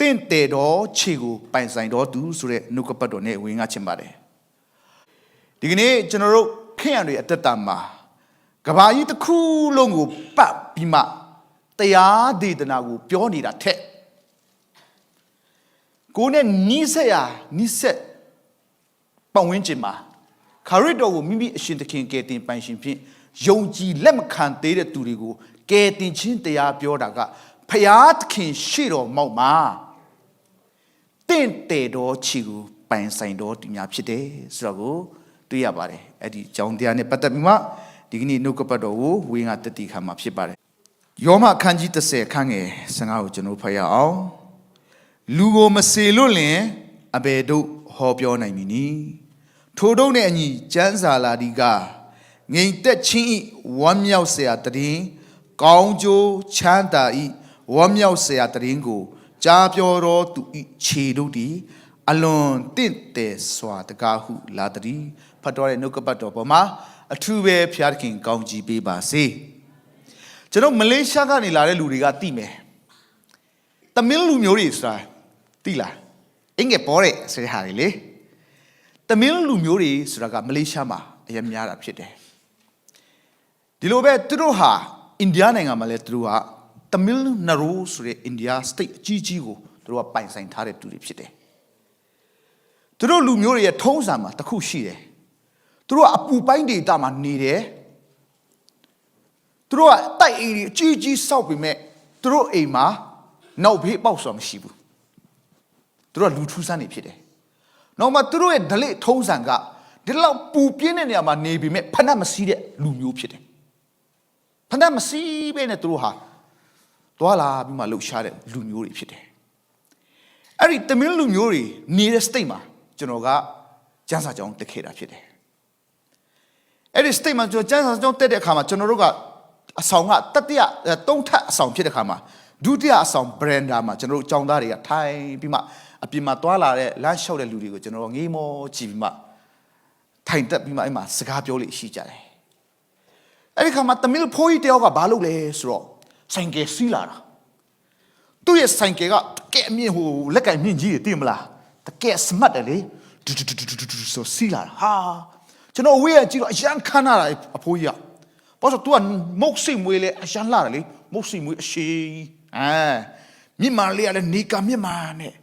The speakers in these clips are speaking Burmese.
တင့်တယ်တော်ခြေကိုပိုင်ဆိုင်တော်သူဆိုတဲ့နှုတ်ကပတ်တော်နဲ့ဝင်ငါချင်ပါတယ်ဒီကနေ့ကျွန်တော်တို့ခင့်ရတွေအသက်တာမှာကဘာကြီးတစ်ခုလုံးကိုပတ်ပြီးမှတရားဒေသနာကိုပြောနေတာထက်ကိုယ်နဲ့နီးစက်ရနီးစက်ပတ်ဝန်းကျင်မှာခရစ်တော်ကိုမိမိအရှင်သခင်ကယ်တင်ပိုင်ရှင်ဖြင့်ယုံကြည်လက်မခံသေးတဲ့သူတွေကိုကယ်တင်ခြင်းတရားပြောတာကဖျားသခင်ရှေ့တော်မောက်မှာ တင့်တယ်တော်ချီကိုပိုင်ဆိုင်တော်သူများဖြစ်တယ်ဆိုတော့ကိုတွေ့ရပါတယ်အဲ့ဒီကြောင်းတရားနဲ့ပတ်သက်ပြီးမှဒီကနေ့နှုတ်ကပတ်တော်ကိုဝေငါတတိခါမှာဖြစ်ပါတယ်ယောမအခန်းကြီး30ခန်းငယ်15ကိုကျွန်တော်ဖတ်ရအောင်လူကိုမစေလို့လင်အဘယ်တို့ဟောပြောနိုင်မည်နည်းထိုတို့နဲ့အညီကျမ်းစာလာဒီကငိန်သက်ချင်းဤဝမ်းမြောက်စရာတည်င်းကောင်းကျိုးချမ်းသာဤဝမ်းမြောက်စရာတည်င်းကို ကြားပြောတော်သူဤခြေတို့သည်အလွန်တင့်တယ်စွာတကားဟုလာတည်ဖတ်တော်တဲ့နှုတ်ကပတ်တော်ပေါ်မှာအထူးပဲဖျားသခင်ကောင်းကြီးပေးပါစေကျွန်တော်မလေးရှားကနေလာတဲ့လူတွေကသိမယ်တမင်လူမျိုးတွေဆိုတာသိလားအင်္ဂပေါ်တဲ့ဆိုတဲ့ဟာတွေလေတမင်လူမျိုးတွေဆိုတာကမလေးရှားမှာအရင်များတာဖြစ်တယ်ဒီလိုပဲသူတို့ဟာအိန္ဒိယနိုင်ငံမှာလည်းသူတို့ဟာ တမင်နရိုးဆိုတဲ့အိန္ဒိယ state အကြီးကြီးကိုသူတို့ကပိုင်ဆိုင်ထားတဲ့သူတွေဖြစ်တယ်သူတို့လူမျိုးတွေရဲ့ထုံးစံမှာတစ်ခုရှိတယ်သူတို့ကအပူပိုင်းဒေသမှာနေတယ်သူတို့ကတိုက်အိမ်ကြီးအကြီးကြီးစောက်ပြီးမဲ့သူတို့အိမ်မှာနောက်ဖေးပေါက်ဆိုတာမရှိဘူးသူတို့ကလူထူးဆန်းနေဖြစ်တယ်နောက်မှသူတို့ရဲ့ဒလိထုံးစံကဒီလောက်ပူပြင်းတဲ့နေရာမှာနေပြီးမဲ့ဖဏတ်မစီးတဲ့လူမျိုးဖြစ်တယ်ဖဏတ်မစီးပဲနဲ့သူတို့ဟာ သွာလာပြီးမှလှုပ်ရှားတဲ့လူမျိုးတွေဖြစ်တယ်အဲ့ဒီတမင်းလူမျိုးတွေနေတဲ့ state မှာကျွန်တော်ကကျန်းစာကြောင်းတက်ခဲ့တာဖြစ်တယ်အဲ့ဒီ state မှာကျွန်တော်ကျန်းစာကြောင်းတက်တဲ့အခါမှာကျွန်တော်တို့ကအဆောင်ကတတိယအဲသုံးထပ်အဆောင်ဖြစ်တဲ့အခါမှာဒုတိယအဆောင် branda မှာကျွန်တော်တို့ចောင်းသားတွေကထိုင်ပြီးမှအပြင်မှာတွာလာတဲ့လမ်းလျှောက်တဲ့လူတွေကိုကျွန်တော်တို့ငေးမောကြည့်ပြီးမှထိုင်တက်ပြီးမှအဲ့မှာစကားပြောလို့ရှိကြတယ်အဲ့ဒီခါမှာတမီးဖိုးကြီးတယောက်ကဘာလုပ်လဲဆိုတော့ ဆိုင်ကယ်စီးလာတာသူ့ရဲ့ဆိုင်ကယ်ကတကယ်အမြင့်ဟိုလက်ကင်မြင့်ကြီးတွေသိမလားတကယ်စမတ်တယ်လေဒူဒူဒူဒူဒူဆိုစီးလာတာဟာကျွန်တော်ဝေးရကြည့်တော့အရန်ခမ်းလာတာအဖိုးကြီးကဘာလို့ तू ကမုတ်စိတ်မွေးလေအရှမ်းလာတယ်လေမုတ်စိတ်မွေးအရှိအဲမြင့်မာလေးကလည်းနေကမြင့်မာနဲ့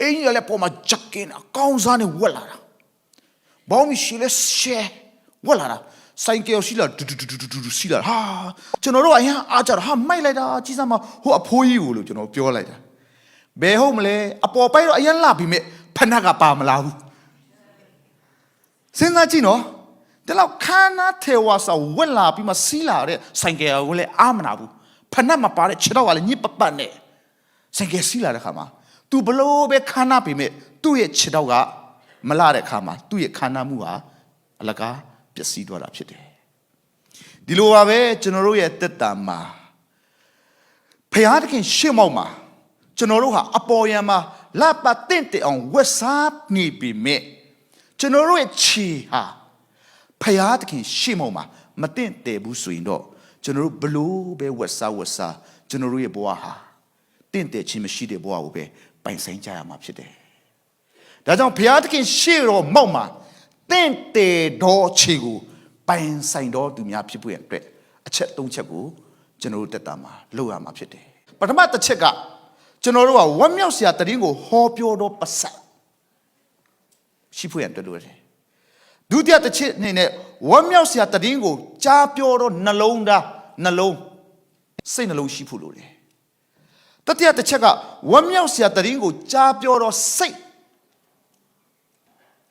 အင်းကြီးကလည်းပေါ်မှာဂျက်ကင်အကောင်းစားနဲ့ဝက်လာတာဘောင်းမရှိလဲရှဲဝက်လာတာ ဆိုင်ကယ်ရှိလာဒူဒူဒူဒူဒူဒူရှိလာဟာကျွန်တော်တို့အရင်အားကြတာဟာမိုက်လိုက်တာကြီးစားမဟိုအဖိုးကြီးကိုလို့ကျွန်တော်ပြောလိုက်တာဘယ်ဟုတ်မလဲအပေါ်ပိုက်တော့အရင်လာပြီးမြဖနက်ကပါမလာဘူးစဉ်းစားကြည့်နော်ဒီလောက်ခါနာထေဝါစာဝက်လာပြီးမှစီးလာတဲ့ဆိုင်ကယ်ကိုလည်းအာမနာဘူးဖနက်မပါတဲ့ခြေတော့ကလည်းညစ်ပပတ်နဲ့ဆိုင်ကယ်စီးလာတဲ့ခါမှာ तू ဘလို့ပဲခါနာပြီးမဲ့သူ့ရဲ့ခြေတော့ကမလာတဲ့ခါမှာသူ့ရဲ့ခါနာမှုဟာအလကား ပျက်စီးသွားတာဖြစ်တယ်ဒီလိုပါပဲကျွန်တော်တို့ရဲ့တက်တာမှာဖျားသခင်ရှေ့မောက်မှာကျွန်တော်တို့ဟာအပေါ်ယံမှာလပတ်တင့်တဲ့အောင်ဝက်စားနေပြီမဲ့ကျွန်တော်တို့ရဲ့ခြေဟာဖယားသခင်ရှေ့မောက်မှာမတင့်တယ်ဘူးဆိုရင်တော့ကျွန်တော်တို့ဘလို့ပဲဝက်စားဝက်စားကျွန်တော်တို့ရဲ့ဘဝဟာတင့်တယ်ခြင်းမရှိတဲ့ဘဝကိုပဲပိုင်ဆိုင်ကြရမှာဖြစ်တယ်။ဒါကြောင့်ဖယားသခင်ရှေ့တော်မောက်မှာတ င့်တယ်တော်ခြေကိုပိုင်ဆိုင်တော်သူများဖြစ်ဖို့ရအတွက်အချက်၃ချက်ကိုကျွန်တော်တို့တက်တာမှာလုပ်ရမှာဖြစ်တယ်။ပထမတစ်ချက်ကကျွန်တော်တို့ကဝမ်းမြောက်စရာတည်င်းကိုဟောပြောတော့ပတ်ဆက်ရှိဖို့ရအတွက်လိုတယ်။ဒုတိယတစ်ချက်အနေနဲ့ဝမ်းမြောက်စရာတည်င်းကိုကြားပြောတော့နှလုံးသားနှလုံးစိတ်နှလုံးရှိဖို့လိုတယ်တတိယတစ်ချက်ကဝမ်းမြောက်စရာတည်င်းကိုကြားပြောတော့စိတ်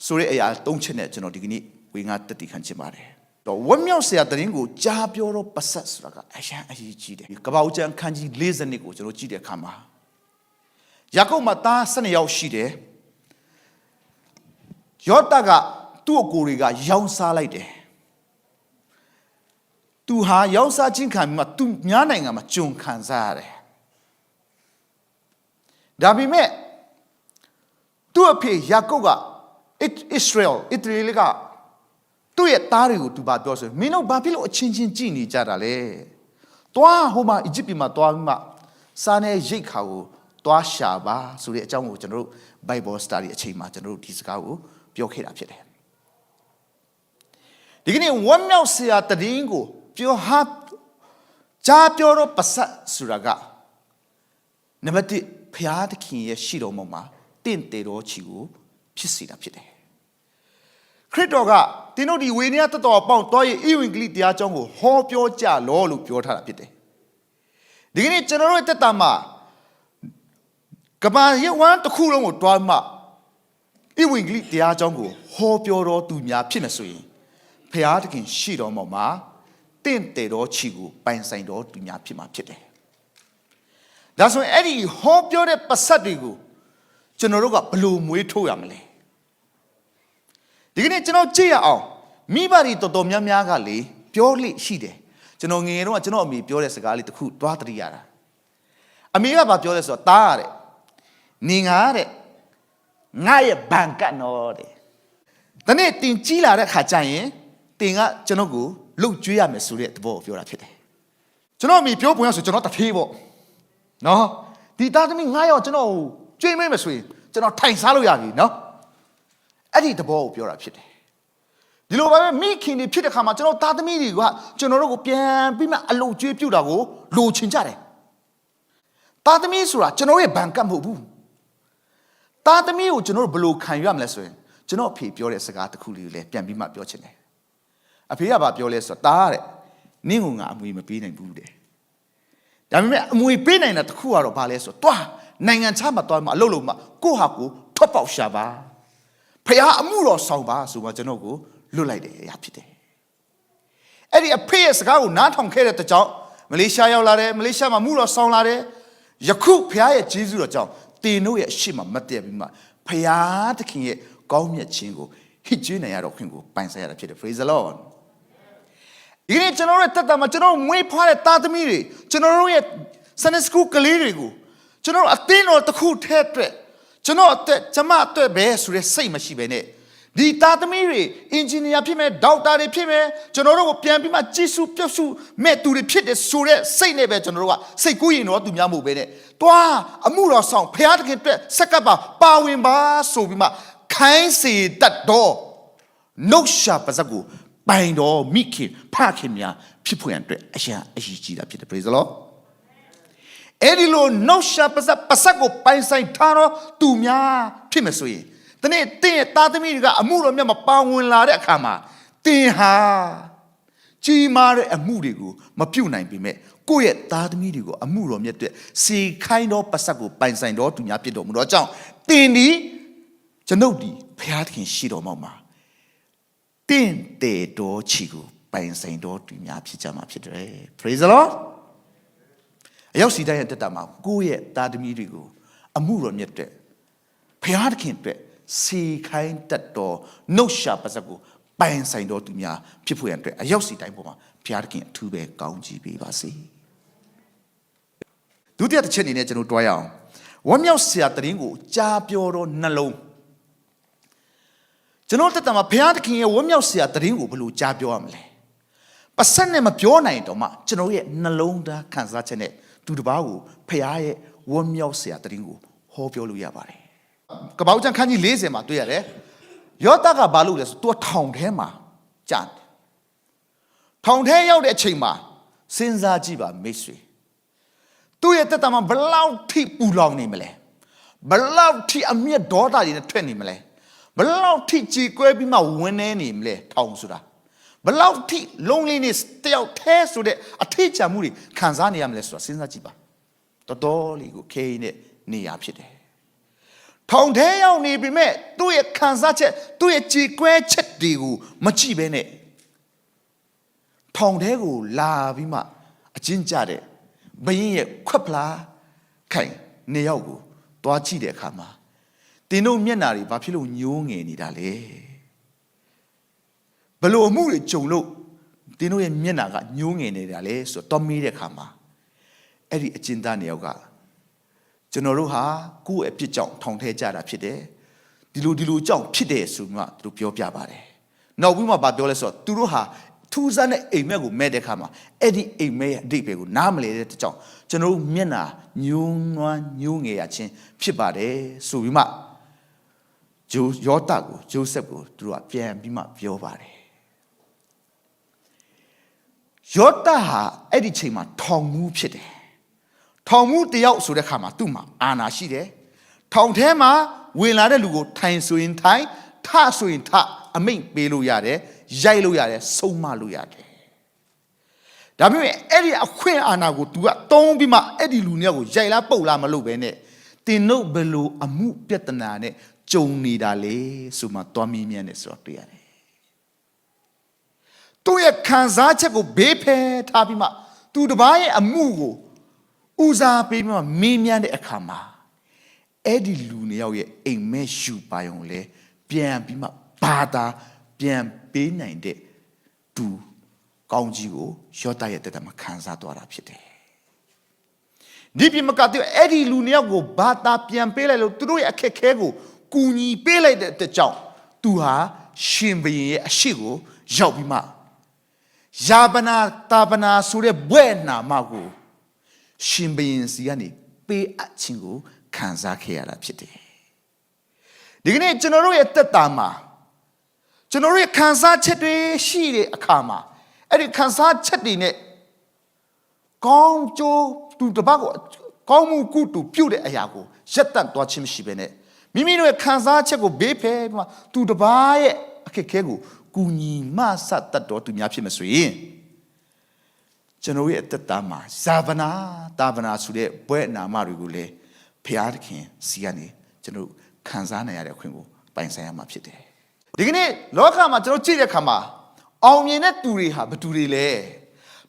ဆိုတဲ့အရာသုံးချက်နဲ့ကျွန်တော်ဒီကနေ့ဝေငါတတိခံချင်ပါတယ်တော့ဝမ်းမြောက်စရာတည်င်းကိုကြားပြောတော့ပဆက်ဆိုတာကအရန်အရေးကြီးတယ်ကပ္ပဦးကျမ်းခန်းကြီး40နှစ်ကိုကျွန်တော်ကြည့်တဲ့အခါမှာယာကုပ်မှာသား12ယောက်ရှိတယ်ယောတကသူ့အကိုတွေကရောင်းစားလိုက်တယ်သူဟာရောင်းစားခြင်းခံပြီးမှသူများနိုင်ငံမှာဂျုံခံစားရတယ်ဒါပေမဲ့သူ့အဖေယာကုပ်က ဣဣသရေလဣသရေလကသူ့ရဲ့သားတွေကိုသူပါပြောဆိုမင်းတို့ဘာဖြစ်လို့အချင်းချင်းကြည်နေကြတာလဲတွားဟိုမှာအီဂျစ်ပြည်မှာတွားပြီးမှစားနေရိတ်ခါကိုသွားရှာပါဆိုတဲ့အကြောင်းကိုကျွန်တော်တို့ Bible study အချိန်မှာကျွန်တော်တို့ဒီစကားကိုပြောခဲ့တာဖြစ်တယ်ဒီကနေ့ဝမ်းမြောက်စရာတည်င်းကိုပြောဟာကြားပြောတော့ပစတ်ဆိုတာကနံပါတ်1ဖျားသခင်ရဲ့ရှိတော်မုံမှာတင့်တယ်တော်ချီကိုဖြစ်စေတာဖြစ်တယ် ခရစ်တော်ကတင်းတို့ဒီဝေနေယတတော်ပေါင်းတော်ရဲ့ဧဝံဂေလိတရားကြောင်းကိုဟောပြောကြလောလို့ပြောထားတာဖြစ်တယ်ဒီကနေ့ကျွန်တော်တို့ရဲ့တက်တာမှာကဘာရဲ့ဝမ်းတစ်ခုလုံးကိုတွားမှဧဝံဂေလိတရားကြောင်းကိုဟောပြောတော်သူများဖြစ်နေဆိုရင်ဖျားသခင်ရှိတော်မုံမှာတင့်တယ်တော်ချီကိုပိုင်ဆိုင်တော်သူများဖြစ်မှာဖြစ်တယ်ဒါဆိုရင်အဲ့ဒီဟောပြောတဲ့ပစတ်တွေကိုကျွန်တော်တို့ကဘလို့မွေးထိုးရမလဲ ဒီကနေ့ကျွန်တော်ကြည့်ရအောင်မိဘတွေတော်တော်များများကလေပြောလိရှိတယ်ကျွန်တော်ငယ်ငယ်တော့ကျွန်တော်အမေပြောတဲ့စကားလေးတစ်ခုသွားတရိရတာအမေကဘာပြောလဲဆိုတော့တားရတဲ့နေငါတဲ့ငါရဲ့ဘန်ကတ်နော်တဲ့ဒီနေ့တင်ကြီးလာတဲ့ခါကျရင်တင်ကကျွန်တော်ကိုလှုပ်ကြွေးရမယ်ဆိုတဲ့သဘောကိုပြောတာဖြစ်တယ်ကျွန်တော်အမေပြောပုံရဆိုကျွန်တော်တထေးပေါ့နော်ဒီသားသမီး9ယောက်ကျွန်တော်ကိုကြွေးမိမယ်ဆိုရင်ကျွန်တော်ထိုင်စားလို့ရပြီနော် အဲ့ဒီသဘောကိုပြောတာဖြစ်တယ်ဒီလိုပါပဲမိခင်တွေဖြစ်တဲ့ခါမှာကျွန်တော်သားသမီးတွေကကျွန်တော်တို့ကိုပြန်ပြီးမှအလုပ်ကျွေးပြုတ်တာကိုလိုချင်ကြတယ်သားသမီးဆိုတာကျွန်တော်ရဲ့ဘန်ကတ်မဟုတ်ဘူးသားသမီးကိုကျွန်တော်တို့ဘယ်လိုခံရမလဲဆိုရင်ကျွန်တော်အဖေပြောတဲ့စကားတစ်ခုလေးကိုလည်းပြန်ပြီးမှပြောချင်တယ်အဖေကဘာပြောလဲဆိုတော့တားတဲ့နင့်ကငါအမွေမပေးနိုင်ဘူးတဲ့ဒါပေမဲ့အမွေပေးနိုင်တာတစ်ခုကတော့ဘာလဲဆိုတော့တွားနိုင်ငံခြားမှာတွားမှာအလုပ်လုပ်မှာကိုယ့်ဟာကိုယ်ထွက်ပေါက်ရှာပါ ဖះအမှုတော်ဆောင်ပါဆိုမှကျွန်တော်ကိုလွတ်လိုက်တယ်အရာဖြစ်တယ်အဲ့ဒီအဖေရဲ့စကားကိုနားထောင်ခဲ့တဲ့တကြောင်မလေးရှားရောက်လာတယ်မလေးရှားမှာမှုတော်ဆောင်လာတယ်ယခုဖះရဲ့ဂျေဇုတော်ကြောင့်တင်တို့ရဲ့အရှိမမတ်တက်ပြီးမှဖះသခင်ရဲ့ကောင်းမြတ်ခြင်းကိုဟစ်ကျွေးနိုင်ရတော့ခွင့်ကိုပိုင်ဆိုင်ရတာဖြစ်တယ် praise the lord ဒီနေ့ကျွန်တော်တို့တက်တာမှာကျွန်တော်တို့မွေးဖွားတဲ့သားသမီးတွေကျွန်တော်တို့ရဲ့ Sunday school ကလေးတွေကိုကျွန်တော်တို့အသင်းတော်တစ်ခုထဲအတွက် ကျွန်တော်အသက်ကျမအတွက်ပဲဆိုတဲ့စိတ်မရှိပဲနဲ့ဒီသားသမီးတွေအင်ဂျင်နီယာဖြစ်မယ်ဒေါက်တာတွေဖြစ်မယ်ကျွန်တော်တို့ကိုပြန်ပြီးမှကြည်စုပြုတ်စုမဲ့သူတွေဖြစ်တယ်ဆိုတဲ့စိတ်နဲ့ပဲကျွန်တော်တို့ကစိတ်ကူးရင်တော့သူများမဟုတ်ပဲနဲ့တွားအမှုတော်ဆောင်ဖခင်တခင်အတွက်စက္ကပ်ပါပါဝင်ပါဆိုပြီးမှခိုင်းစေတတ်တော့နှုတ်ရှာပါဇက်ကိုပိုင်တော်မိခင်ဖခင်များဖြစ်ဖွယ်အတွက်အရာအရေးကြီးတာဖြစ်တယ် praise the lord အဲ့ဒီလိုနှုတ်ရှာပါဇက်ပါဇက်ကိုပိုင်ဆိုင်ထားတော့သူများဖြစ်မယ်ဆိုရင်တနေ့တင်းရဲ့သားသမီးတွေကအမှုတော်မြတ်မပါဝင်လာတဲ့အခါမှာတင်းဟာကြီးမားတဲ့အမှုတွေကိုမပြုတ်နိုင်ပေမဲ့ကိုယ့်ရဲ့သားသမီးတွေကိုအမှုတော်မြတ်အတွက်စေခိုင်းတော့ပါဇက်ကိုပိုင်ဆိုင်တော့သူများဖြစ်တော်မူတော့အကြောင်းတင်းဒီကျွန်ုပ်ဒီဖျားသခင်ရှိတော်မောက်မှာတင့်တယ်တော်ချီကိုပိုင်ဆိုင်တော်သူများဖြစ်ကြမှာဖြစ်တယ် praise the lord အရောက်စီတိုင်းရဲ့တက်တာမှာကိုယ့်ရဲ့သားသမီးတွေကိုအမှုတော်မြတ်တဲ့ဖျားသခင်အတွက်စီခိုင်းတတ်တော်နှုတ်ရှာပါစက်ကိုပိုင်ဆိုင်တော်သူများဖြစ်ဖို့ရန်အတွက်အရောက်စီတိုင်းပေါ်မှာဖျားသခင်အထူးပဲကောင်းချီးပေးပါစေဒုတိယတစ်ချက်အနေနဲ့ကျွန်တော်တွားရအောင်ဝမ်းမြောက်စရာတရင်ကိုကြားပြောတော့နှလုံးကျွန်တော်တက်တာမှာဘုရားသခင်ရဲ့ဝမ်းမြောက်စရာတရင်ကိုဘယ်လိုကြားပြောရမလဲပတ်စက်နဲ့မပြောနိုင်တော့မှကျွန်တော်ရဲ့နှလုံးသားခံစားချက်နဲ့ သူတစ်ပါးကိုဘုရားရဲ့ဝမ်းမြောက်စရာတရင်ကိုဟောပြောလို့ရပါတယ်ကပောက်ကျန်ခန်းကြီး40မှာတွေ့ရတယ်ယောသကဘာလို့လဲဆိုသူကထောင်ထဲမှာကြာတယ်ထောင်ထဲရောက်တဲ့အချိန်မှာစဉ်းစားကြည့်ပါမိတ်ဆွေသူ့ရဲ့တက်တာမှာဘယ်လောက်ထိပူလောင်နေမလဲဘယ်လောက်ထိအမျက်ဒေါသတွေနဲ့ထွက်နေမလဲဘယ်လောက်ထိကြည်ကွဲပြီးမှဝင်းနေနေမလဲထောင်ဆိုတာ ဘယ်လောက်ထိလုံးလေးနေတယောက်แท้ဆိုတဲ့အထိတ်ချမှုတွေခံစားနေရမလဲဆိုတာစဉ်းစားကြည့်ပါတော်တော်လေးကိုခေးနဲ့နေရဖြစ်တယ်ထောင်ထဲရောက်နေပြီမဲ့သူ့ရဲ့ခံစားချက်သူ့ရဲ့ကြည်ကွဲချက်တွေကိုမကြည့်ဘဲနဲ့ထောင်ထဲကိုလာပြီးမှအချင်းကြတဲ့ဘရင်ရဲ့ခွက်ဖလားခိုင်နေရောက်ကိုတွားကြည့်တဲ့အခါမှာတင်းတို့မျက်နာတွေဘာဖြစ်လို့ညှိုးငယ်နေတာလဲ ဘလို့အမှုတွေကြုံလို့တင်းတို့ရဲ့မျက်နာကညှိုးငယ်နေတာလဲဆိုတော့တော်မေးတဲ့အခါမှာအဲ့ဒီအကျဉ်းသားနေယောက်ကကျွန်တော်တို့ဟာကိုယ့်အပြစ်ကြောင့်ထောင်ထဲကြတာဖြစ်တယ်ဒီလိုဒီလိုကြောင့်ဖြစ်တယ်ဆိုမှသူတို့ပြောပြပါတယ်နောက်ပြီးမှဗာပြောလဲဆိုတော့သူတို့ဟာထူးဆန်းတဲ့အိမ်မက်ကိုမဲ့တဲ့ခါမှာအဲ့ဒီအိမ်မက်ရဲ့အတိတ်ပဲကိုနားမလဲတဲ့တကြောင်ကျွန်တော်တို့မျက်နာညှိုးနွမ်းညှိုးငယ်ရခြင်းဖြစ်ပါတယ်ဆိုပြီးမှဂျိုယောသကိုဂျိုးဆက်ကိုသူတို့ကပြန်ပြီးမှပြောပါတယ် ယောသဟာအဲ့ဒီချိန်မှာထောင်မှုဖြစ်တယ်ထောင်မှုတယောက်ဆိုတဲ့ခါမှာသူ့မှာအာနာရှိတယ်ထောင်ထဲမှာဝင်လာတဲ့လူကိုထိုင်ဆိုရင်ထိုင်ထဆိုရင်ထအမိန့်ပေးလို့ရတယ်ရိုက်လို့ရတယ်ဆုံးမလို့ရတယ်ဒါပေမဲ့အဲ့ဒီအခွင့်အာဏာကို तू ကတုံးပြီးမှအဲ့ဒီလူမျိုးကိုရိုက်လားပုတ်လားမလုပ်ပဲနဲ့တင်တို့ဘယ်လိုအမှုပြဿနာနဲ့ကြုံနေတာလဲဆိုမှတွားမီးမြန်းနေဆိုတော့တွေ့ရတယ် သူ့ရဲ့ခံစားချက်ကိုဘေးဖယ်ထားပြီးမှသူတစ်ပါးရဲ့အမှုကိုဦးစားပေးပြီးမှမင်းမြန်းတဲ့အခါမှာအဲ့ဒီလူနှစ်ယောက်ရဲ့အိမ်မက်ယူပါုံလဲပြန်ပြီးမှဘာသာပြန်ပေးနိုင်တဲ့သူကောင်းကြီးကိုယောသရဲ့တက်တာမှာခံစားသွားတာဖြစ်တယ်။ဒီပြမကတဲ့အဲ့ဒီလူနှစ်ယောက်ကိုဘာသာပြန်ပေးလိုက်လို့သူတို့ရဲ့အခက်အခဲကိုကူညီပေးလိုက်တဲ့အတွက်ကြောင့်သူဟာရှင်ဘရင်ရဲ့အရှိကိုရောက်ပြီးမှ ယာပနာတာပနာဆိုတဲ့ဘွဲ့နာမကိုရှင်ဘရင်စီကနေပေးအပ်ခြင်းကိုခံစားခဲ့ရတာဖြစ်တယ်ဒီကနေ့ကျွန်တော်တို့ရဲ့တက်တာမှာကျွန်တော်တို့ရဲ့ခံစားချက်တွေရှိတဲ့အခါမှာအဲ့ဒီခံစားချက်တွေနဲ့ကောင်းကျိုးသူတစ်ပတ်ကိုကောင်းမှုကုတူပြုတ်တဲ့အရာကိုရက်တန့်သွားခြင်းမရှိဘဲနဲ့မိမိတို့ရဲ့ခံစားချက်ကိုဘေးဖယ်ပြီးမှသူတစ်ပါးရဲ့အခက်အခဲကို ကူညီမဆတ်တတ်တော်သူများဖြစ်မဆိုရင်ကျွန်တော်ရဲ့အသက်တာမှာဇာဗနာတာဗနာဆိုတဲ့ဘွဲ့နာမတွေကိုလည်းဖျားသခင်စီကနေကျွန်တော်ခံစားနိုင်ရတဲ့အခွင့်ကိုပိုင်ဆိုင်ရမှာဖြစ်တယ်ဒီကနေ့လောကမှာကျွန်တော်ကြည့်တဲ့အခါမှာအောင်မြင်တဲ့သူတွေဟာဘယ်သူတွေလဲ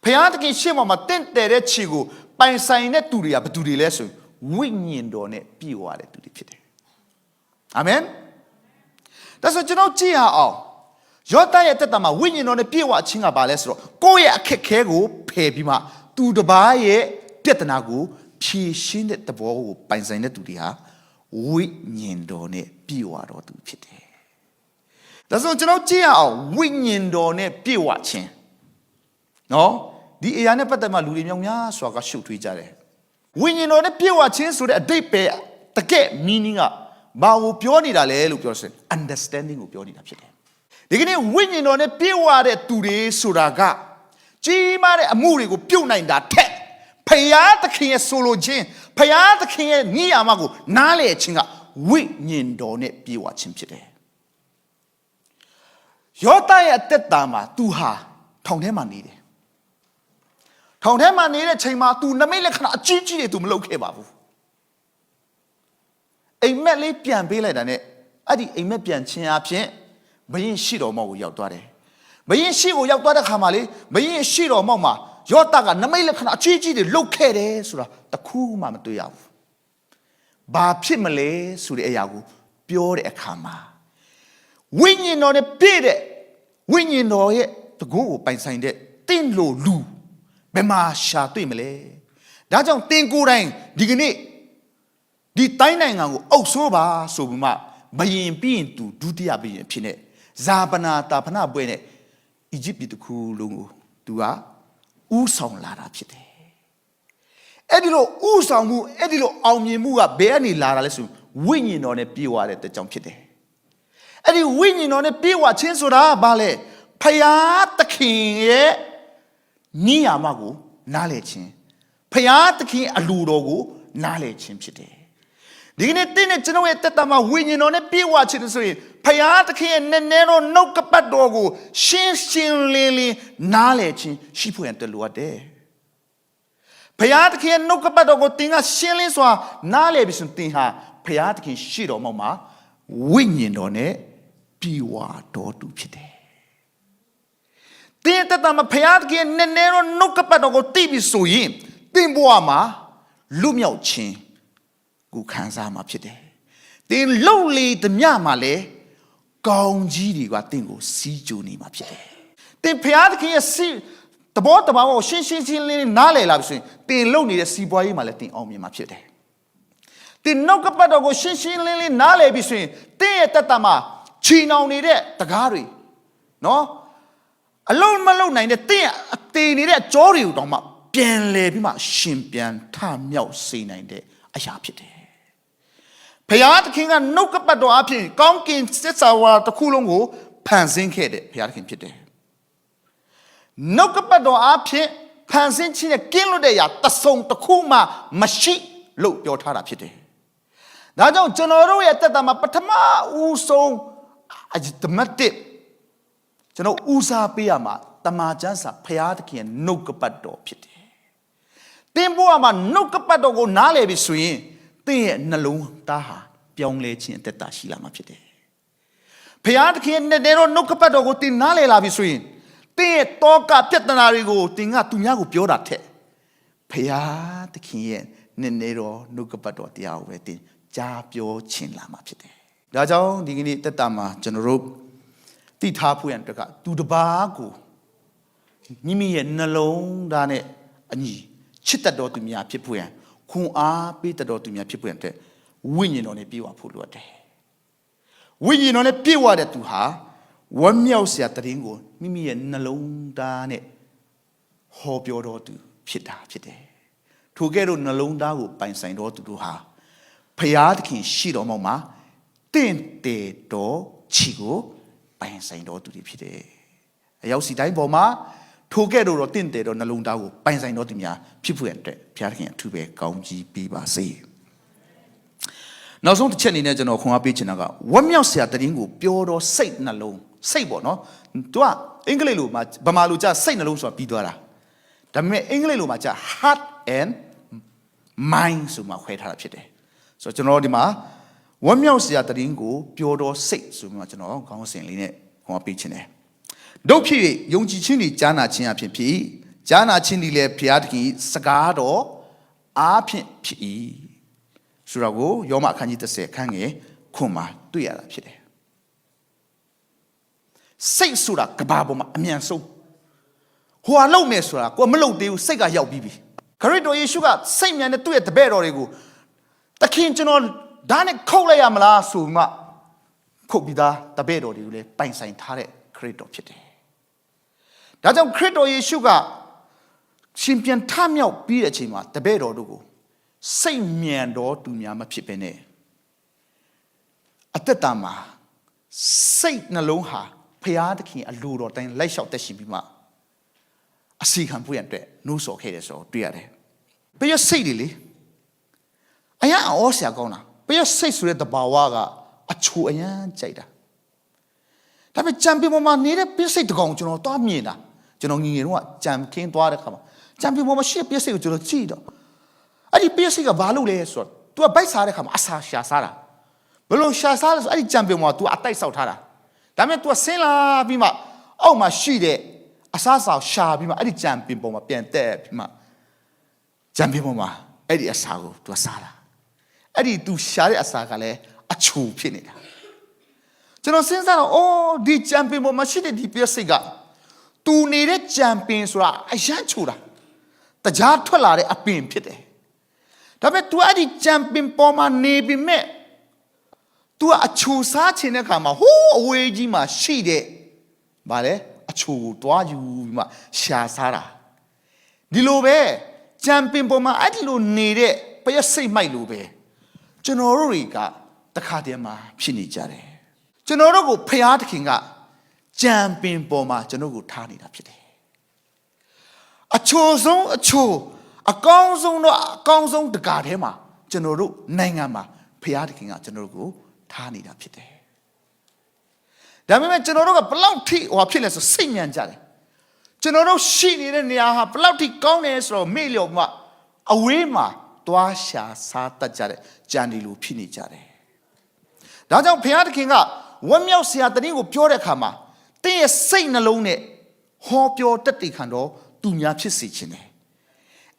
ဖျားသခင်ရှေ့မှာမှာတင့်တယ်တဲ့ခြေကိုပိုင်ဆိုင်တဲ့သူတွေကဘယ်သူတွေလဲဆိုရင်ဝိညာဉ်တော်နဲ့ပြည့်ဝတဲ့သူတွေဖြစ်တယ်အာမင်ဒါဆိုကျွန်တော်ကြည့်ရအောင် ယောသရဲ့တက်တာမှာဝိညာဉ်တော်နဲ့ပြည့်ဝခြင်းကဘာလဲဆိုတော့ကိုယ့်ရဲ့အခက်ခဲကိုဖယ်ပြီးမှသူတစ်ပါးရဲ့ပြဿနာကိုဖြေရှင်းတဲ့သဘောကိုပိုင်ဆိုင်တဲ့သူတွေဟာဝိညာဉ်တော်နဲ့ပြည့်ဝတော်သူဖြစ်တယ်။ဒါဆိုကျွန်တော်ကြည့်ရအောင်ဝိညာဉ်တော်နဲ့ပြည့်ဝခြင်းနော်ဒီအရာနဲ့ပတ်သက်မှလူတွေမြောက်များစွာကရှုပ်ထွေးကြတယ်။ဝိညာဉ်တော်နဲ့ပြည့်ဝခြင်းဆိုတဲ့အတိတ်ပဲတကယ် meaning ကဘာကိုပြောနေတာလဲလို့ပြောဆိုရင် understanding ကိုပြောနေတာဖြစ်တယ်။ ဒီကနေ့ဝိညာဉ်တော်နဲ့ပြည့်ဝတဲ့သူတွေဆိုတာကကြီးမားတဲ့အမှုတွေကိုပြုတ်နိုင်တာထက်ဖယားသခင်ရဲ့ဆိုလိုခြင်းဖယားသခင်ရဲ့ညအမကိုနားလေခြင်းကဝိညာဉ်တော်နဲ့ပြည့်ဝခြင်းဖြစ်တယ်။ယောသရဲ့အသက်တာမှာသူဟာထောင်ထဲမှာနေတယ်။ထောင်ထဲမှာနေတဲ့ချိန်မှာသူနမိတ်လက္ခဏာအကြီးကြီးတွေသူမလုပ်ခဲ့ပါဘူး။အိမ်မက်လေးပြန်ပေးလိုက်တာနဲ့အဲ့ဒီအိမ်မက်ပြန်ခြင်းအဖြစ် ဘရင်ရှိတော်မောက်ကိုရောက်သွားတယ်။ဘရင်ရှိကိုရောက်သွားတဲ့ခါမှာလေဘရင်ရှိတော်မောက်မှာယောသကနမိတ်လက္ခဏာအကြီးကြီးတွေလုတ်ခဲ့တယ်ဆိုတာတခုမှမတွေ့ရဘူး။ဘာဖြစ်မလဲဆိုတဲ့အရာကိုပြောတဲ့အခါမှာဝိညာဉ်တော်နဲ့ပြည့်တဲ့ဝိညာဉ်တော်ရဲ့တကုကိုပိုင်ဆိုင်တဲ့တင့်လို့လူဘယ်မှာရှာတွေ့မလဲ။ဒါကြောင့်တင်ကိုယ်တိုင်ဒီကနေ့ဒီတိုင်းနိုင်ငံကိုအုပ်ဆိုးပါဆိုပြီးမှဘယင်ပြီးရင်သူဒုတိယဘယင်ဖြစ်နေ ဇာပနာတာဖနာပွဲနဲ့အီဂျစ်ပြည်တစ်ခုလုံးကိုသူကဥဆောင်လာတာဖြစ်တယ်အဲ့ဒီလိုဥဆောင်မှုအဲ့ဒီလိုအောင်မြင်မှုကဘယ်ကနေလာတာလဲဆိုဝိညာဉ်တော်နဲ့ပြေဝတဲ့တကြောင်ဖြစ်တယ်အဲ့ဒီဝိညာဉ်တော်နဲ့ပြေဝခြင်းဆိုတာကဘာလဲဖယားသခင်ရဲ့နိယာမကိုနားလည်ခြင်းဖယားသခင်အလိုတော်ကိုနားလည်ခြင်းဖြစ်တယ် ဒီကနေ့တင်းနဲ့ကျွန်တော်ရဲ့တက်တာမှာဝိညာဉ်တော်နဲ့ပြေဝခြင်းဆိုရင်ဖယားသခင်ရဲ့နည်းနည်းတော့နှုတ်ကပတ်တော်ကိုရှင်းရှင်းလင်းလင်းနားလည်ခြင်းရှိဖို့ရန်တလိုအပ်တယ်ဖယားသခင်ရဲ့နှုတ်ကပတ်တော်ကိုတင်ကရှင်းလင်းစွာနားလည်ပြီးဆိုရင်တင်ဟာဖယားသခင်ရှိတော်မောက်မှာဝိညာဉ်တော်နဲ့ပြေဝတော်သူဖြစ်တယ်တင်းတက်တာမှာဖယားသခင်နည်းနည်းတော့နှုတ်ကပတ်တော်ကိုသိပြီဆိုရင်တင်ဘဝမှာလွတ်မြောက်ခြင်း ကိုခံစားမှာဖြစ်တယ်။တင်လှုပ်လေသမျှမှာလည်းကောင်းကြီးတွေကတင့်ကိုစီးကြိုနေမှာဖြစ်တယ်။တင်ဖျားသခင်ရဲ့စီတဘောတဘာကိုရှင်းရှင်းချင်းလင်းနားလည်လာပြီဆိုရင်တင်လှုပ်နေတဲ့စီးပွားရေးမှာလည်းတင်အောင်မြင်မှာဖြစ်တယ်။တင်နောက်ကပတ်တော်ကိုရှင်းရှင်းလင်းလင်းနားလည်ပြီဆိုရင်တင်ရဲ့တက်တာမှာချီနှောင်နေတဲ့တကားတွေနော်အလုံးမလုံးနိုင်တဲ့တင့်အသေးနေတဲ့အကြောတွေကိုတောင်မှပြန်လဲပြီးမှရှင်ပြန်ထမြောက်စေနိုင်တဲ့အရာဖြစ်တယ် ဖယားသခင်ကနှုတ်ကပတ်တော်အဖြစ်ကောင်းကင်စစ်စာဝါတစ်ခုလုံးကိုဖန်ဆင်းခဲ့တဲ့ဖယားသခင်ဖြစ်တယ်နှုတ်ကပတ်တော်အဖြစ်ဖန်ဆင်းခြင်းနဲ့ကင်းလွတ်တဲ့အရာတစ်စုံတစ်ခုမှမရှိလို့ပြောထားတာဖြစ်တယ်ဒါကြောင့်ကျွန်တော်တို့ရဲ့တက်တာမှာပထမဦးဆုံးအဓမ္မတစ်ကျွန်တော်ဦးစားပေးရမှာတမာကျမ်းစာဖရာသခင်ရဲ့နှုတ်ကပတ်တော်ဖြစ်တယ်။သင်ဘဝမှာနှုတ်ကပတ်တော်ကိုနားလည်ပြီဆိုရင် သင်ရဲ့နှလုံးသားဟာပြောင်းလဲခြင်းအသက်တာရှိလာမှာဖြစ်တယ်။ဖရာသခင်ရဲ့တဲ့တော့နှုတ်ကပတ်တော်ကိုသင်နားလည်လာပြီဆိုရင်သင်ရဲ့တောကပြဿနာတွေကိုသင်ကသူများကိုပြောတာထက်ဖရာသခင်ရဲ့နည်းနည်းတော့နှုတ်ကပတ်တော်တရားကိုပဲသင်ကြားပြောခြင်းလာမှာဖြစ်တယ်။ဒါကြောင့်ဒီကနေ့တက်တာမှာကျွန်တော်တို့တိထားဖို့ရန်အတွက်ကသူတစ်ပါးကိုမိမိရဲ့နှလုံးသားနဲ့အညီချစ်တတ်တော်သူများဖြစ်ဖို့ရန် ခွန်အားပေးတတ်တော်သူများဖြစ်ဖို့ရန်အတွက်ဝိညာဉ်တော်နဲ့ပြေဝဖို့လိုအပ်တယ်ဝိညာဉ်တော်နဲ့ပြေဝတဲ့သူဟာဝမ်းမြောက်စရာတရင်ကိုမိမိရဲ့နှလုံးသားနဲ့ဟောပြောတော်သူဖြစ်တာဖြစ်တယ်ထိုကဲ့သို့နှလုံးသားကိုပိုင်ဆိုင်တော်သူတို့ဟာဖရာသခင်ရှိတော်မှာမှာတင့်တယ်တော်ချီကိုပိုင်ဆိုင်တော်သူတွေဖြစ်တယ်အရောက်စီတိုင်းပေါ်မှာ ထိုကဲ့သို့တော့တင့်တယ်တော်နှလုံးသားကိုပိုင်ဆိုင်တော်သူများဖြစ်ဖို့ရတဲ့ဘုရားသခင်အထူးပဲကောင်းကြီးပေးပါစေနောက်ဆုံးတစ်ချက်အနေနဲ့ကျွန်တော်ခွန်အားပေးချင်တာကဝမ်းမြောက်စရာတရင်ကိုပြောတော့စိတ်နှလုံးစိတ်ပေါ့နော်သူကအင်္ဂလိပ်လိုမှာဗမာလိုကြာစိတ်နှလုံးဆိုတာပြီးသွားတာဒါပေမဲ့အင်္ဂလိပ်လိုမှာကြာ heart and mind ဆိုမှခွဲထားတာဖြစ်တယ်ဆိုတော့ကျွန်တော်ဒီမှာဝမ်းမြောက်စရာတရင်ကိုပြောတော့စိတ်ဆိုပြီးမှကျွန်တော်ခေါင်းစဉ်လေးနဲ့ခွန်အားပေးချင်တယ် တို့ဖြစ်၍ယုံကြည်ခြင်းတွေကြားနာခြင်းအဖြစ်ဖြစ်ကြားနာခြင်းတွေလည်းဘုရားသခင်စကားတော်အားဖြင့်ဖြစ်၏ဆိုတော့ကိုယောမအခန်းကြီး30ခန်းငယ်ခွန်မှာတွေ့ရတာဖြစ်တယ်စိတ်ဆိုတာကဘာပေါ်မှာအမြန်ဆုံးဟိုဟာလုံမယ်ဆိုတာကိုမလုံသေးဘူးစိတ်ကရောက်ပြီးပြီခရစ်တော်ယေရှုကစိတ်မြန်တဲ့သူ့ရဲ့တပည့်တော်တွေကိုတခင်ကျွန်တော်ဒါနဲ့ခုတ်လိုက်ရမလားဆိုမှခုတ်ပြီးသားတပည့်တော်တွေကိုလည်းပိုင်ဆိုင်ထားတဲ့ခရစ်တော်ဖြစ်တယ် ဒါကြောင့်ခရစ်တော်ယေရှုကရှင်ပြန်ထမြောက်ပြီးတဲ့အချိန်မှာတပည့်တော်တို့ကိုစိတ်မြန်တော်သူများမဖြစ်ဘဲနဲ့အသက်တာမှာစိတ်နှလုံးဟာဖရာသခင်အလိုတော်တိုင်းလိုက်လျှောက်တက်ရှင်ပြီးမှအစီခံဖို့ရတဲ့နှိုးဆော်ခဲ့တယ်ဆိုတော့တွေ့ရတယ်။ပြီးရစိတ်တွေလေအရင်အောဆရာကောင်းတာပြီးရစိတ်ဆိုတဲ့တဘာဝကအချိုအရန်ကြိုက်တာဒါပေမဲ့ကြံပြပေါ်မှာနေတဲ့ပြစ်စိတ်တကောင်ကျွန်တော်သွားမြင်တာ ကျွန်တော်ငငယ်တော့ကြံခင်းသွားတဲ့ခါမှာကြံပြပေါ်မှာရှိတဲ့ပြစ်စိတ်ကိုကျွန်တော်ကြည့်တော့အဲ့ဒီပြစ်စိတ်ကဘာလို့လဲဆိုတော့ तू ကဘိုက်စားတဲ့ခါမှာအစာရှာစားတာဘယ်လိုရှာစားလဲဆိုအဲ့ဒီကြံပြပေါ်မှာ तू အတိုက်ဆောက်ထားတာဒါပေမဲ့ तू ကဆင်းလာပြီးမှအောက်မှာရှိတဲ့အစားအစာရှာပြီးမှအဲ့ဒီကြံပင်ပေါ်မှာပြန်တက်ပြီးမှကြံပင်ပေါ်မှာအဲ့ဒီအစာကို तू စားတာအဲ့ဒီ तू ရှာတဲ့အစာကလည်းအချိုဖြစ်နေတာကျွန်တော်စဉ်းစားတော့အော်ဒီကြံပင်ပေါ်မှာရှိတဲ့ဒီပြည့်စိတ်က တူနေတဲ့ကြံပင်ဆိုတာအရန်ချိုတာတကြားထွက်လာတဲ့အပင်ဖြစ်တယ်ဒါပေမဲ့ तू အဲ့ဒီကြံပင်ပေါ်မှာနေပြီမဲ့ तू ကအချိုစားချင်တဲ့ခါမှာဟိုးအဝေးကြီးမှာရှိတဲ့ဗါလဲအချိုကိုတွားယူပြီးမှရှာစားတာဒီလိုပဲကြံပင်ပေါ်မှာအဲ့ဒီလိုနေတဲ့ပယစိတ်မိုက်လိုပဲကျွန်တော်တို့တွေကတခါတည်းမှာဖြစ်နေကြတယ်ကျွန်တော်တို့ကိုဖျားသခင်က ကြံပင်ပေါ်မှာကျွန်တော်ကိုထားနေတာဖြစ်တယ်အချိုဆုံးအချိုအကောင်းဆုံးတော့အကောင်းဆုံးတကာထဲမှာကျွန်တော်တို့နိုင်ငံမှာဖျားသခင်ကကျွန်တော်တို့ကိုထားနေတာဖြစ်တယ်ဒါပေမဲ့ကျွန်တော်တို့ကဘလောက်ထိဟိုဖြစ်လဲဆိုစိတ်ညံကြတယ်ကျွန်တော်တို့ရှိနေတဲ့နေရာဟာဘလောက်ထိကောင်းတယ်ဆိုတော့မေ့လျော်မှအဝေးမှာတွားရှာစားတတ်ကြတဲ့ကြံဒီလိုဖြစ်နေကြတယ်ဒါကြောင့်ဘုရားသခင်ကဝမ်းမြောက်စရာတရင်ကိုပြောတဲ့အခါမှာ တင်းရဲ့စိတ်နှလုံးနဲ့ဟောပြောတတ်တည်ခံတော့သူများဖြစ်စေခြင်းတယ်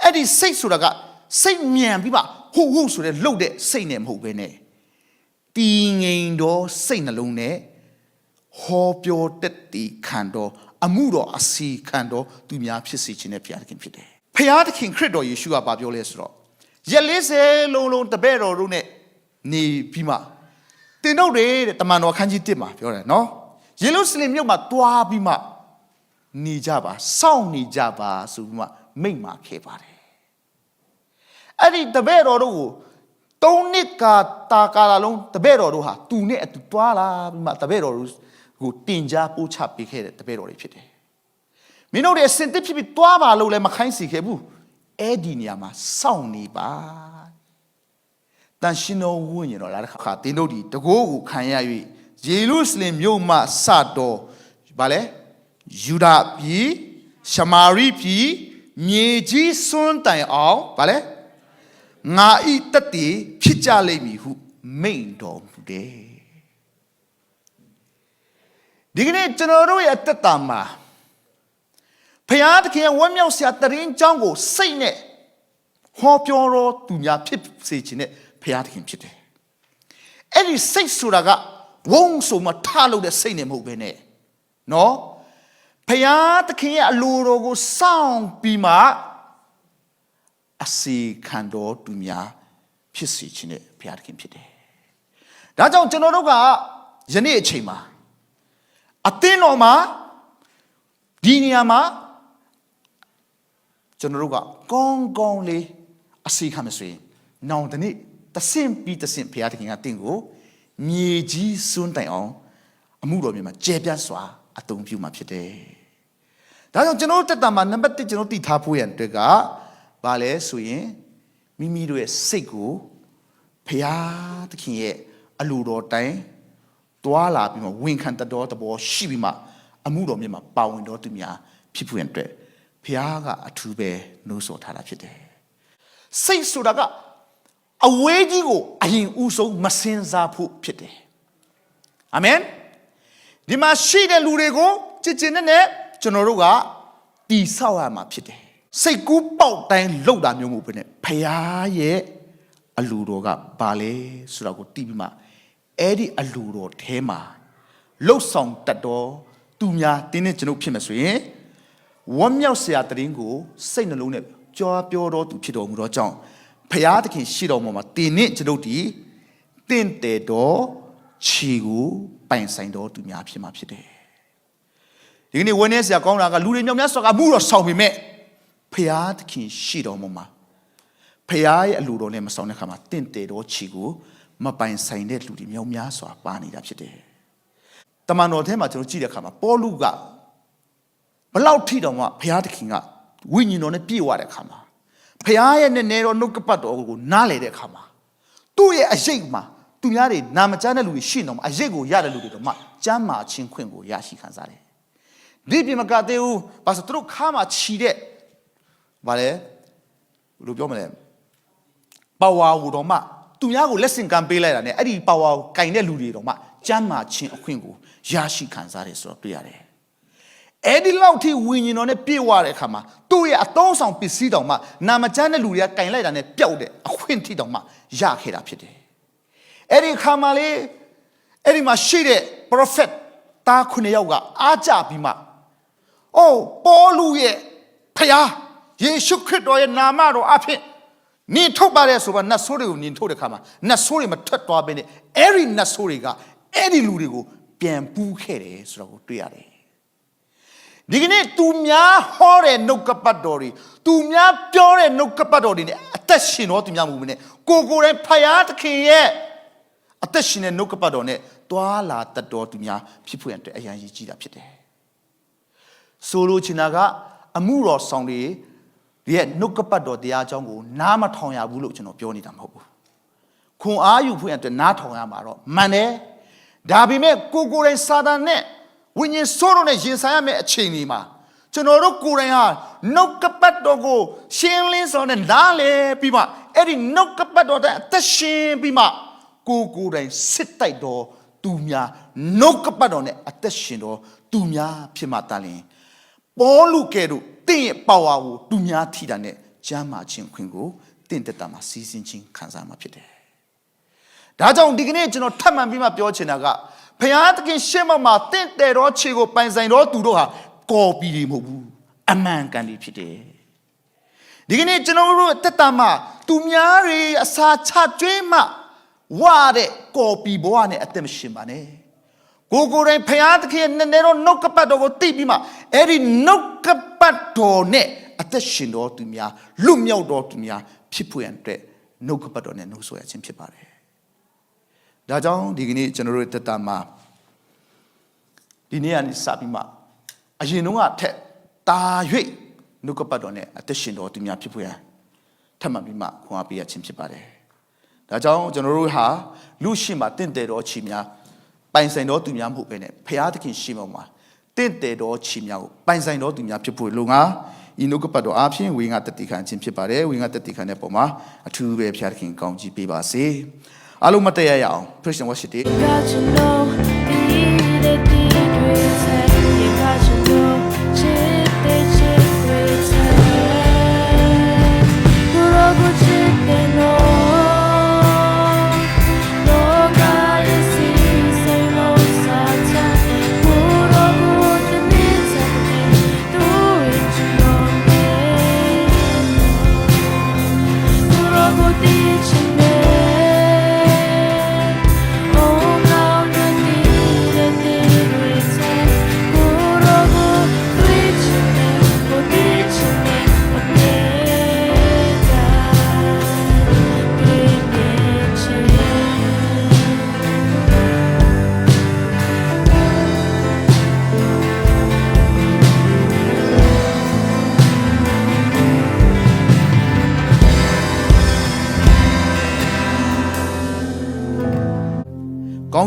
အဲ့ဒီစိတ်ဆိုတာကစိတ်မြန်ပြီးမှဟို့ဟို့ဆိုတဲ့လှုပ်တဲ့စိတ်နဲ့မဟုတ်ဘဲနဲ့တည်ငြိမ်သောစိတ်နှလုံးနဲ့ဟောပြောတက်တည်ခံတော်အမှုတော်အစီခံတော်သူများဖြစ်စေခြင်းနဲ့ဘုရားသခင်ဖြစ်တယ်။ဘုရားသခင်ခရစ်တော်ယေရှုကဘာပြောလဲဆိုတော့ရက်40လုံးလုံးတပည့်တော်တို့နဲ့နေပြီးမှတင်တို့တွေတဲ့တမန်တော်ခန်းကြီး1မှာပြောတယ်နော်။ ယေရုရှလင်မြို့မှာတွားပြီးမှနေကြပါစောင့်နေကြပါဆိုပြီးမှမိန့်မာခဲ့ပါတယ်အဲ့ဒီတပည့်တော်တို့ကိုသုံးနှစ်ကာတာကာလာလုံးတပည့်တော်တို့ဟာသူနဲ့အတူတွာလာပြီးမှတပည့်တော်တို့ကိုတင် जा ပို့ချပေးခဲ့တဲ့တပည့်တော်တွေဖြစ်တယ်မင်းတို့တွေအစင်တစ်ဖြစ်ပြီးတွာပါလို့လည်းမခိုင်းစီခဲ့ဘူးအဲ့ဒီနေရာမှာစောင့်နေပါတန်ရှင်တော်ဝိညာဉ်တော်လာတဲ့ခါတင်းတို့ဒီတကိုးကိုခံရ၍ ယေရုရှလင်မြို့မှစတော်ဗာလဲယူဒပြည်ရှမာရိပြည်မြေကြီးစွန်းတိုင်အောင်ဗာလဲငါဤတက်တည်ဖြစ်ကြလိမ့်မည်ဟုမိန့်တော်မူတယ်ဒီကနေ့ကျွန်တော်တို့ရဲ့အသက်တာမှာဖရာသခင်ဝတ်မြောက်စရာတရင်ကြောင်းကိုစိတ်နဲ့ဟောပြောတော်သူများဖြစ်စေခြင်းနဲ့ဖရာသခင်ဖြစ်တယ်အဲ့ဒီစိတ်ဆိုတာက ဝုန်းဆိုမှထားလို့တဲ့စိတ်နဲ့မဟုတ်ဘဲနဲ့နော်ဖျားသခင်ရဲ့အလိုတော်ကိုစောင့်ပြီးမှအစီခံတော်သူများဖြစ်စေခြင်းနဲ့ဘုရားသခင်ဖြစ်တယ်။ဒါကြောင့်ကျွန်တော်တို့ကယနေ့အချိန်မှာအသင်းတော်မှာဒီနေရာမှာကျွန်တော်တို့ကကောင်းကောင်းလေးအစီခံမဆိုရင်နောင်တနေ့တဆင့်ပြီးတဆင့်ဘုရားသခင်ကတင့်ကို မြေကြီးစွန်းတိုင်အောင်အမှုတော်မြတ်မှာကျေပြတ်စွာအသုံးပြုမှာဖြစ်တယ်။ဒါကြောင့်ကျွန်တော်တို့တက်တာမှာနံပါတ်1ကျွန်တော်တည်ထားဖို့ရန်အတွက်ကဘာလဲဆိုရင်မိမိတို့ရဲ့စိတ်ကိုဖရာသခင်ရဲ့အလိုတော်တိုင်းတွာလာပြီးမှဝန်ခံတတော်တဘောရှိပြီးမှအမှုတော်မြတ်မှာပါဝင်တော်သူများဖြစ်ဖို့ရန်အတွက်ဖရာကအထူးပဲနှိုးဆော်ထားတာဖြစ်တယ်။စိတ်ဆိုတာက အဝေးကြီးကိုအရင်ဦးဆုံးမစင်စားဖို့ဖြစ်တယ်။အာမင်။ဒီမှာရှိတဲ့လူတွေကိုကြည်ကျင်နဲ့ကျွန်တော်တို့ကတီဆောက်ရမှာဖြစ်တယ်စိတ်ကူးပေါက်တိုင်းလှုပ်တာမျိုးမဟုတ်ဘဲနဲ့ဖရာရဲ့အလူတော်ကဘာလဲဆိုတော့ကိုတီးပြီးမှအဲ့ဒီအလူတော်ထဲမှာလှုပ်ဆောင်တတ်တော်သူများတင်းနဲ့ကျွန်ုပ်ဖြစ်မယ်ဆိုရင်ဝမ်းမြောက်စရာတရင်ကိုစိတ်နှလုံးနဲ့ကြွားပြောတော်သူဖြစ်တော်မူသောကြောင့် ဖရာသခင်ရှိတော်မူမှာတင်းနဲ့ကျွန်ုပ်ဒီတင့်တယ်တော်ခြေကိုပိုင်ဆိုင်တော်သူများဖြစ်မှာဖြစ်တယ်ဒီကနေ့ဝန်းနေစရာကောင်းတာကလူတွေမြောက်များစွာကမှုတော့ဆောင်ပေမဲ့ဖျားသခင်ရှိတော်မူမှာဖျားရဲ့အလိုတော်နဲ့မဆောင်တဲ့ခါမှာတင့်တယ်တော်ချီကိုမပိုင်ဆိုင်တဲ့လူတွေမြောက်များစွာပါနေတာဖြစ်တယ်။တမန်တော်ထဲမှာကျွန်တော်ကြည့်တဲ့ခါမှာပေါလုကဘလောက်ထိတောင်မှဖျားသခင်ကဝိညာဉ်တော်နဲ့ပြည့်ဝတဲ့ခါမှာ ဖျားရဲ့နဲ့နေတော်နှုတ်ကပတ်တော်ကိုနားလေတဲ့ခါမှာသူ့ရဲ့အရေးမှာသူများတွေနာမကျမ်းတဲ့လူတွေရှိတော့မှအရေးကိုရတဲ့လူတွေတော့မှကျမ်းမာခြင်းခွင့်ကိုရရှိခံစားတယ်။ဒီပြင်မကသေးဘူး။ဘာလို့သူတို့ခါမှာခြီတဲ့ဗါလဲဘယ်လိုပြောမလဲပါဝါကိုတော့မှသူများကိုလက်ဆင့်ကမ်းပေးလိုက်တာ ਨੇ အဲ့ဒီပါဝါကိုကင်တဲ့လူတွေတော့မှကျမ်းမာခြင်းအခွင့်ကိုရရှိခံစားတယ်ဆိုတော့တွေ့ရတယ် အဲ့ဒီလောက်ထိဝิญဉ်တော်နဲ့ပြည့်ဝတဲ့အခါမှာသူ့ရဲ့အသုံးဆောင်ပစ္စည်းတောင်မှနာမကျမ်းတဲ့လူတွေကကင်လိုက်တာ ਨੇ ပျောက်တဲ့အခွင့်ထိတောင်မှရခဲ့တာဖြစ်တယ်အဲ့ဒီအခါမှာလေအဲ့ဒီမှာရှိတဲ့ prophet တားခုနှစ်ယောက်ကအားကြပြီးမှအိုးပေါလုရဲ့ဖျားယေရှုခရစ်တော်ရဲ့နာမတော်အဖြစ်နင်ထုတ်ပါတယ်ဆိုတော့နတ်ဆိုးတွေကိုနင်ထုတ်တဲ့ခါမှာနတ်ဆိုးတွေမထွက်သွားဘဲနဲ့အဲ့ဒီနတ်ဆိုးတွေကအဲ့ဒီလူတွေကိုပြန်ပူးခဲ့တယ်ဆိုတော့ကိုတွေ့ရတယ် ဒီကနေ့သူများဟောတဲ့နှုတ်ကပတ်တော်တွေသူများပြောတဲ့နှုတ်ကပတ်တော်တွေ ਨੇ အသက်ရှင်တော်သူများမူမနဲ့ကိုကိုယ်တိုင်ဖယားသခင်ရဲ့အသက်ရှင်တဲ့နှုတ်ကပတ်တော် ਨੇ တွာလာတတ်တော်သူများဖြစ်ဖို့ရတဲ့အရန်ကြီးကြီးတာဖြစ်တယ်ဆိုလိုချင်တာကအမှုတော်ဆောင်တွေဒီရဲ့နှုတ်ကပတ်တော်တရားအကြောင်းကိုနားမထောင်ရဘူးလို့ကျွန်တော်ပြောနေတာမဟုတ်ဘူးခွန်အားယူဖို့ရတဲ့နားထောင်ရမှာတော့မှန်တယ်ဒါပေမဲ့ကိုကိုယ်တိုင်စာတန်နဲ့ ဝိညာဉ်ဆိုးတော့နဲ့ရင်ဆိုင်ရမယ့်အချိန်ဒီမှာကျွန်တော်တို့ကိုယ်တိုင်ဟာနှုတ်ကပတ်တော်ကိုရှင်းလင်းစွာနဲ့နားလေပြီးမှအဲ့ဒီနှုတ်ကပတ်တော်တဲ့အသက်ရှင်ပြီးမှကိုကိုယ်တိုင်စစ်တိုက်တော်သူများနှုတ်ကပတ်တော်နဲ့အသက်ရှင်တော်သူများဖြစ်မှတန်လင်ပေါလုကဲ့သို့တင့်ရဲ့ပါဝါကိုသူများထိတာနဲ့ကျမ်းမာခြင်းခွင့်ကိုတင့်တက်တာမှာစီးစင်းခြင်းခံစားမှာဖြစ်တယ်။ဒါကြောင့်ဒီကနေ့ကျွန်တော်ထပ်မံပြီးမှပြောချင်တာက ဘုရားသခင်ရှေ့မှာမှာတင့်တယ်တော်ခြေကိုပိုင်ဆိုင်တော်သူတို့ဟာကော်ပီတွေမဟုတ်ဘူးအမှန်ကန်တွေဖြစ်တယ်။ဒီကနေ့ကျွန်တော်တို့တက်တာမှာသူများတွေအစာချကျွေးမှဝတဲ့ကော်ပီဘဝနဲ့အသက်မရှင်ပါနဲ့ကိုကိုယ်တိုင်ဖရာသခင်ရဲ့နည်းနည်းတော့နှုတ်ကပတ်တော်ကိုသိပြီးမှအဲ့ဒီနှုတ်ကပတ်တော်နဲ့အသက်ရှင်တော်သူများလွတ်မြောက်တော်သူများဖြစ်ဖို့ရန်အတွက်နှုတ်ကပတ်တော်နဲ့နှုတ်ဆွဲခြင်းဖြစ်ပါတယ် ဒါကြောင့်ဒီကနေ့ကျွန်တော်တို့တက်တာမှာဒီနေ့ကနေစပြီးမှအရင်တော့အထက်တာ၍နှုတ်ကပတ်တော်နဲ့အသက်ရှင်တော်သူများဖြစ်ဖို့ရန်ထပ်မံပြီးမှခွန်အားပေးရခြင်းဖြစ်ပါတယ်ဒါကြောင့်ကျွန်တော်တို့ဟာလူရှိမှတင့်တယ်တော်ချီများပိုင်ဆိုင်တော်သူများမဟုတ်ပဲနဲ့ဖရာသခင်ရှိမှမှာတင့်တယ်တော်ချီများကိုပိုင်ဆိုင်တော်သူများဖြစ်ဖို့လုံငါဤနှုတ်ကပတ်တော်အားဖြင့်ဝေငါတတိခံခြင်းဖြစ်ပါတယ်ဝေငါတတိခံတဲ့ပုံမှာအထူးပဲဖရာသခင်ကောင်းကြီးပေးပါစေ အားလုံးမတည့်ရရအောင် Christian worship တွေ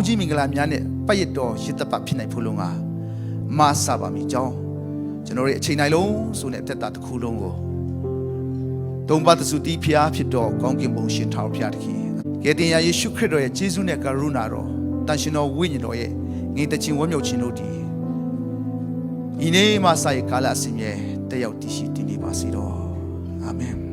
ကောင်းကြီးမင်္ဂလာများနဲ့ပတ်ရတော်ရစ်သက်ပတ်ဖြစ်နိုင်ဖို့လုံးကမဆာပါမိကြောင်းကျွန်တော်ရဲ့အချိန်တိုင်းလုံးဆိုတဲ့အသက်တာတစ်ခုလုံးကိုသုံးပါးသစုတီးဖျားဖြစ်တော်ကောင်းကင်ဘုံရှင်ထောင်ဖျားတခင်ကယ်တင်ရာယေရှုခရစ်တော်ရဲ့ဂျေဇုနဲ့ကရုဏာတော်တန်ရှင်တော်ဝိညာဉ်တော်ရဲ့ငြိမ်သက်ခြင်းဝမ်းမြောက်ခြင်းတို့တည်ဤနေ့မှစရကာလအစဉ်မြဲတက်ရောက်တည်ရှိတည်နေပါစေတော့အာမင်